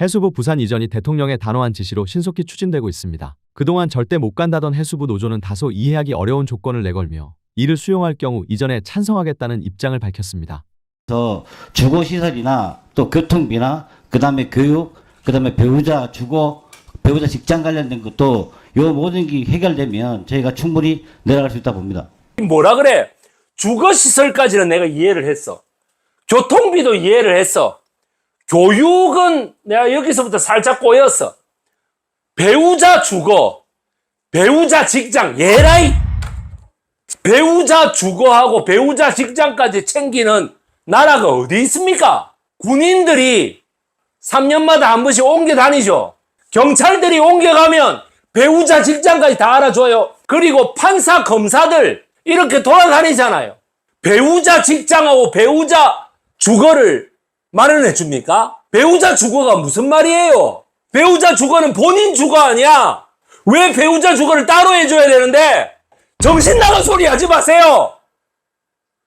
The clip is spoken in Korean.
해수부 부산 이전이 대통령의 단호한 지시로 신속히 추진되고 있습니다. 그동안 절대 못 간다던 해수부 노조는 다소 이해하기 어려운 조건을 내걸며 이를 수용할 경우 이전에 찬성하겠다는 입장을 밝혔습니다. 그래서 주거 시설이나 또 교통비나 그다음에 교육, 그다음에 배우자 주거, 배우자 직장 관련된 것도 요 모든 게 해결되면 저희가 충분히 내려갈 수 있다 봅니다. 뭐라 그래? 주거 시설까지는 내가 이해를 했어. 교통비도 이해를 했어. 교육은 내가 여기서부터 살짝 꼬였어. 배우자 주거, 배우자 직장, 예라이! 배우자 주거하고 배우자 직장까지 챙기는 나라가 어디 있습니까? 군인들이 3년마다 한 번씩 옮겨 다니죠. 경찰들이 옮겨가면 배우자 직장까지 다 알아줘요. 그리고 판사, 검사들 이렇게 돌아다니잖아요. 배우자 직장하고 배우자 주거를 마련해 줍니까? 배우자 주거가 무슨 말이에요? 배우자 주거는 본인 주거 아니야? 왜 배우자 주거를 따로 해줘야 되는데? 정신 나간 소리 하지 마세요!